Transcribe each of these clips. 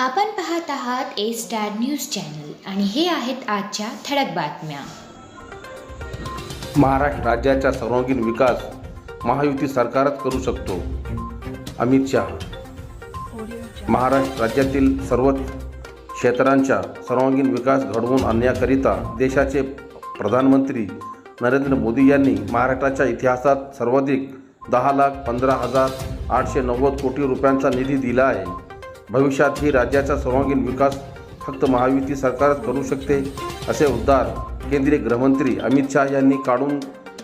आपण पाहत आहात ए स्टार न्यूज चॅनल आणि हे आहेत आजच्या ठळक बातम्या. महाराष्ट्र राज्याचा सर्वांगीण विकास महायुती सरकारच करू शकतो. अमित शहा. महाराष्ट्र राज्यातील सर्वच क्षेत्रांचा सर्वांगीण विकास घडवून आणण्याकरिता देशाचे प्रधानमंत्री नरेंद्र मोदी यांनी महाराष्ट्राच्या इतिहासात सर्वाधिक दहा लाख पंधरा हजार आठशे नव्वद कोटी रुपयांचा निधी दिला आहे. भविष्यात ही राज्याचा सर्वांगीण विकास फक्त महायुती सरकारच करू शकते असे उद्गार केंद्रीय गृहमंत्री अमित शहा यांनी काढून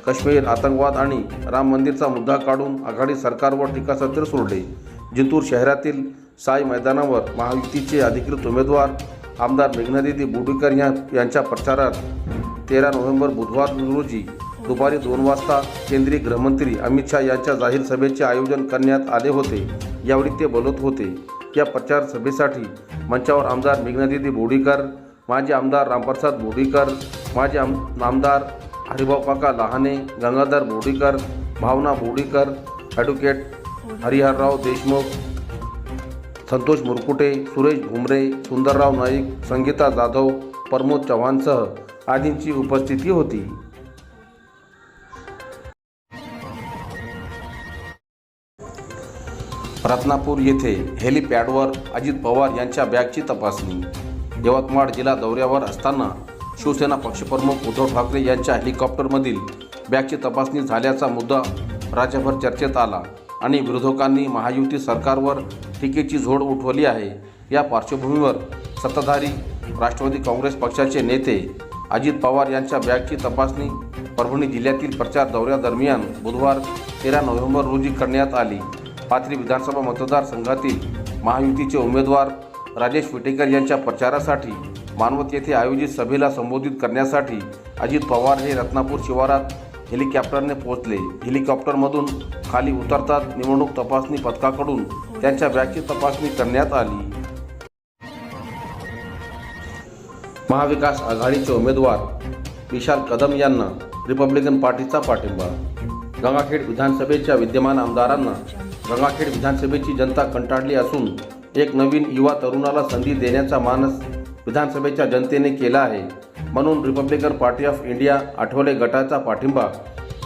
काश्मीर आतंकवाद आणि राम मंदिरचा मुद्दा काढून आघाडी सरकारवर टीकासत्र सोडले. जिंतूर शहरातील साई मैदानावर महायुतीचे अधिकृत उमेदवार आमदार मेघनादिदी बुडीकर या यांच्या प्रचारात तेरा नोव्हेंबर बुधवार रोजी दुपारी दोन वाजता केंद्रीय गृहमंत्री अमित शहा यांच्या जाहीर सभेचे आयोजन करण्यात आले होते. यावेळी ते बोलत होते. या प्रचार सभेसाठी मंचावर आमदार मेघनादिदी बोडीकर माजी आमदार रामप्रसाद बोडीकर माजी आम आमदार हरिभाऊ काका लहाने गंगाधर बोडीकर भावना बोडीकर ॲडव्होकेट हरिहरराव देशमुख संतोष मुरकुटे सुरेश भुमरे सुंदरराव नाईक संगीता जाधव प्रमोद चव्हाणसह आदींची उपस्थिती होती. रत्नापूर येथे हेलिपॅडवर अजित पवार यांच्या बॅगची तपासणी. यवतमाळ जिल्हा दौऱ्यावर असताना शिवसेना पक्षप्रमुख उद्धव ठाकरे यांच्या हेलिकॉप्टरमधील बॅगची तपासणी झाल्याचा मुद्दा राज्यभर चर्चेत आला आणि विरोधकांनी महायुती सरकारवर टीकेची झोड उठवली आहे. या पार्श्वभूमीवर सत्ताधारी राष्ट्रवादी काँग्रेस पक्षाचे नेते अजित पवार यांच्या बॅगची तपासणी परभणी जिल्ह्यातील प्रचार दौऱ्यादरम्यान बुधवार तेरा नोव्हेंबर रोजी करण्यात आली. पाथरी विधानसभा मतदारसंघातील महायुतीचे उमेदवार राजेश विटेकर यांच्या प्रचारासाठी मानवत येथे आयोजित सभेला संबोधित करण्यासाठी अजित पवार हे रत्नापूर शिवारात हेलिकॉप्टरने पोहोचले. हेलिकॉप्टरमधून खाली उतरतात निवडणूक तपासणी पथकाकडून. त्यांच्या बॅगची तपासणी करण्यात आली. महाविकास आघाडीचे उमेदवार विशाल कदम यांना रिपब्लिकन पार्टीचा पाठिंबा. गंगाखेड विधानसभेच्या विद्यमान आमदारांना गंगाखेड विधानसभेची जनता कंटाळली असून एक नवीन युवा तरुणाला संधी देण्याचा मानस विधानसभेच्या जनतेने केला आहे. म्हणून Republican Party of India Athawale गटाचा पाठिंबा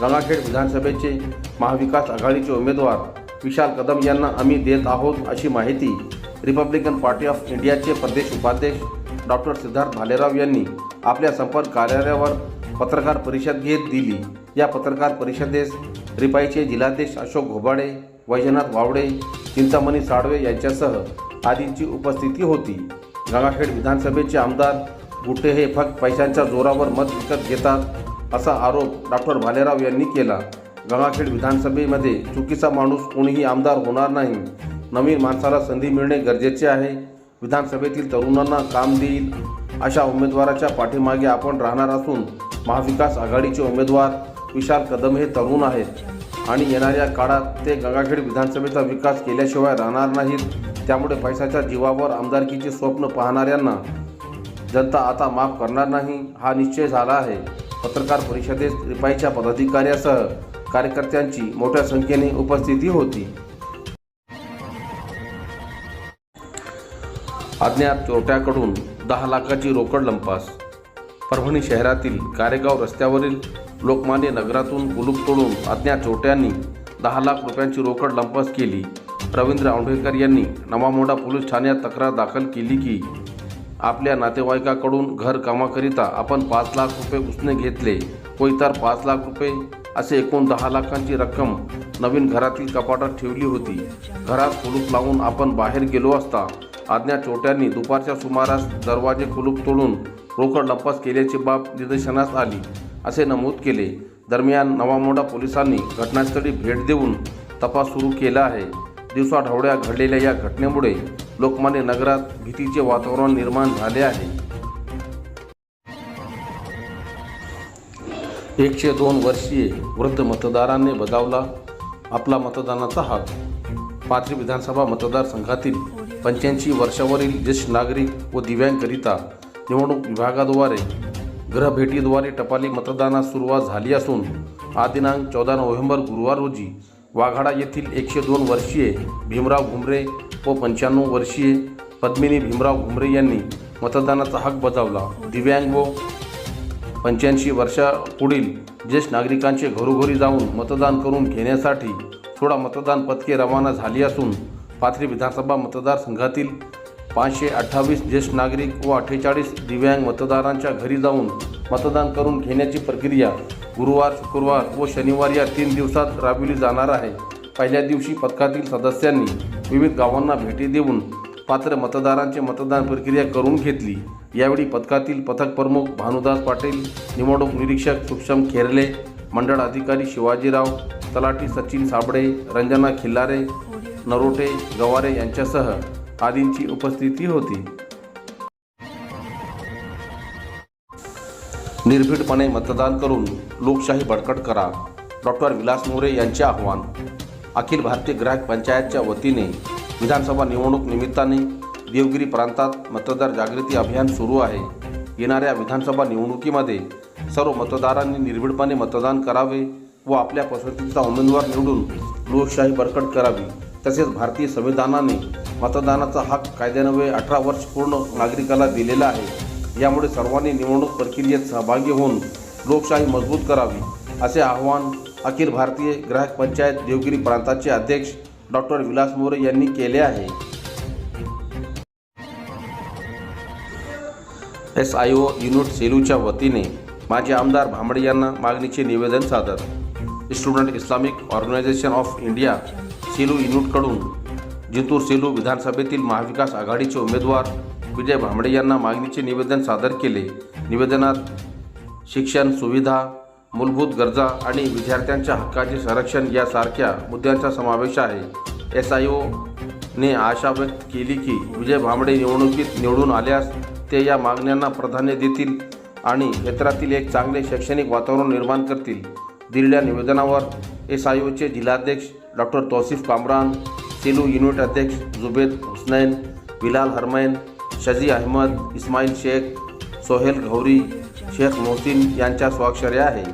गंगाखेड विधानसभेचे महाविकास आघाडीचे उमेदवार विशाल कदम यांना आम्ही देत आहोत अशी माहिती रिपब्लिकन पार्टी ऑफ इंडियाचे प्रदेश उपाध्यक्ष डॉक्टर सिद्धार्थ भालेराव यांनी आपल्या संपर्क कार्यालयावर पत्रकार परिषद घेत दिली. या पत्रकार परिषदेस रिपाईचे जिल्हाध्यक्ष अशोक घोबाडे वैजनाथ वावडे चिंतामणी साळवे यांच्यासह आदींची उपस्थिती होती. गंगाखेड विधानसभेचे आमदार गुटे हे फक्त पैशांच्या जोरावर मत विकत घेतात असा आरोप डॉक्टर भालेराव यांनी केला. गंगाखेड विधानसभेमध्ये चुकीचा माणूस कोणीही आमदार होणार नाही. नवीन माणसाला संधी मिळणे गरजेचे आहे. विधानसभेतील तरुणांना काम देईल अशा उमेदवाराच्या पाठीमागे आपण राहणार असून महाविकास आघाडीचे उमेदवार विशाल कदम हे तरुण आहेत. आणि येणाऱ्या काळात ते गंगाखेड विधानसभेचा विकास केल्याशिवाय राहणार नाहीत. त्यामुळे पैशाच्या जीवावर आमदारकीचे स्वप्न पाहणाऱ्यांना जनता आता माफ करणार नाही हा निश्चय झाला आहे. पत्रकार परिषदेत रिपाईच्या पदाधिकाऱ्यासह कार्यकर्त्यांची मोठ्या संख्येने उपस्थिती होती. अज्ञात चोरट्याकडून दहा लाखाची रोकड लंपास. परभणी शहरातील कारेगाव रस्त्यावरील लोकमान्य नगरातून कुलूप तोडून अज्ञात चोरट्यांनी दहा लाख रुपयांची रोकड लंपास केली. रवींद्र आंबेडकर यांनी नवामोंडा पोलीस ठाण्यात तक्रार दाखल केली की आपल्या नातेवाईकाकडून घर कामाकरिता आपण पाच लाख रुपये उसने घेतले व इतर पाच लाख रुपये असे एकूण दहा लाखांची रक्कम नवीन घरातील कपाटात ठेवली होती. घरात कुलूप लावून आपण बाहेर गेलो असता अज्ञात चोट्यांनी दुपारच्या सुमारास दरवाजे कुलूप तोडून रोकड लंपास केल्याची बाब निदर्शनास आली. असे नमूद केले. दरम्यान नवामोडा पोलिसांनी घटनास्थळी भेट देऊन तपास सुरू केला आहे. दिवसाढवळ्या घडलेल्या या घटनेमुळे लोकमान्य नगरात भीतीचे वातावरण निर्माण झाले आहे. एकशे दोन वर्षीय वृद्ध मतदारांनी बजावला आपला मतदानाचा हक पाथरी विधानसभा मतदारसंघातील पंच्याऐंशी वर्षावरील ज्येष्ठ नागरिक व दिव्यांगकरिता निवडणूक विभागाद्वारे ग्रहभेटीद्वारे टपाली मतदानास सुरुवात झाली असून हा दिनांक चौदा नोव्हेंबर गुरुवार रोजी वाघाडा येथील एकशे दोन वर्षीय भीमराव घुमरे व पंच्याण्णव वर्षीय पद्मिनी भीमराव घुमरे यांनी मतदानाचा हक बजावला. दिव्यांग व पंच्याऐंशी वर्षा पुढील ज्येष्ठ नागरिकांचे घरोघरी जाऊन मतदान करून घेण्यासाठी सोळा मतदान पथके रवाना झाली असून पाथरी विधानसभा मतदारसंघातील पाचशे अठ्ठावीस ज्येष्ठ नागरिक व अठ्ठेचाळीस दिव्यांग मतदारांच्या घरी जाऊन मतदान करून घेण्याची प्रक्रिया गुरुवार शुक्रवार व शनिवार या तीन दिवसात राबविली जाणार आहे. पहिल्या दिवशी पथकातील सदस्यांनी विविध गावांना भेटी देऊन पात्र मतदारांचे मतदान प्रक्रिया करून घेतली. यावेळी पथकातील पथक प्रमुख भानुदास पाटील निवडणूक निरीक्षक सुक्षम खेरले मंडळ अधिकारी शिवाजीराव तलाठी सचिन साबळे रंजना खिल्लारे नरोटे गवारे यांच्यासह आदींची उपस्थिती होती. निर्भीडपणे मतदान करून लोकशाही बळकट करा. डॉक्टर विलास मोरे यांचे आव्हान. अखिल भारतीय ग्राहक पंचायतच्या वतीने विधानसभा निवडणूक निमित्ताने देवगिरी प्रांतात मतदार जागृती अभियान सुरू आहे. येणाऱ्या विधानसभा निवडणुकीमध्ये सर्व मतदारांनी निर्भीडपणे मतदान करावे व आपल्या पसंतीचा उमेदवार निवडून लोकशाही बळकट करावी. तसेच भारतीय संविधानाने मतदानाचा हक कायद्यान्वये अठरा वर्ष पूर्ण नागरिकाला दिलेला आहे. यामुळे सर्वांनी निवडणूक प्रक्रियेत सहभागी होऊन लोकशाही मजबूत करावी असे आवाहन अखिल भारतीय ग्राहक पंचायत देवगिरी प्रांताचे अध्यक्ष डॉक्टर विलास मोरे यांनी केले आहे. एस आय ओ युनिट सेलूच्या वतीने माजी आमदार भांबडे यांना मागणीचे निवेदन सादर. Student Islamic Organisation of India Selu युनिटकडून Jintur Selu विधानसभेतील महाविकास आघाडीचे उमेदवार विजय भांबडे यांना मागणीचे निवेदन सादर केले. निवेदनात शिक्षण सुविधा मूलभूत गरजा आणि विद्यार्थ्यांच्या हक्काचे संरक्षण यासारख्या मुद्द्यांचा समावेश आहे. एस आय ओने आशा व्यक्त केली की विजय भांबडे निवडणुकीत निवडून आल्यास ते या मागण्यांना प्राधान्य देतील आणि क्षेत्रातील एक चांगले शैक्षणिक वातावरण निर्माण करतील. दिलेल्या निवेदनावर एस आय ओचे जिल्हाध्यक्ष डॉक्टर तौसिफ कामरान सेलू युनिट अध्यक्ष जुबेद हुसनैन बिलाल हरमैन शजी अहमद इस्माईल शेख सोहेल घौरी शेख मोहसिन यांच्या स्वाक्षऱ्या आहे.